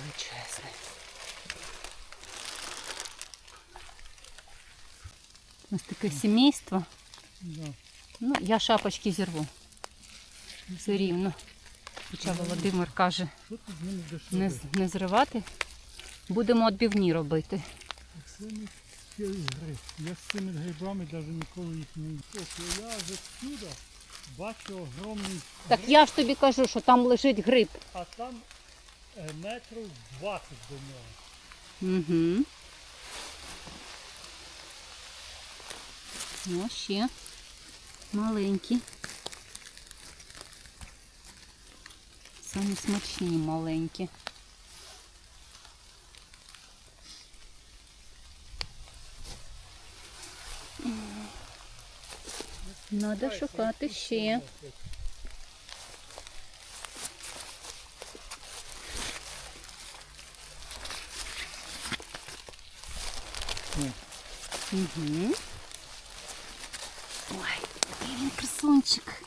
Величезний. Ось таке сімейство. Да. Ну, я шапочки зірву. Все рівно. Хоча Володимир каже, не, не зривати. Будемо відбивні робити. Я з цими грибами навіть ніколи їх не їв. Я з бачу огромний Так я ж тобі кажу, що там лежить гриб. а там метрів 20 до нього. Угу. Ну, ще маленькі. Самі смачні маленькі. Надо шукати ще. Угу. Ой, який він красунчик.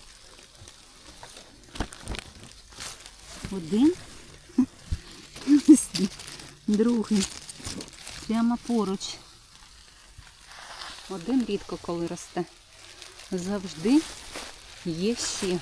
Один. Другий. Прямо поруч. Один рідко коли росте. Завжди є ще.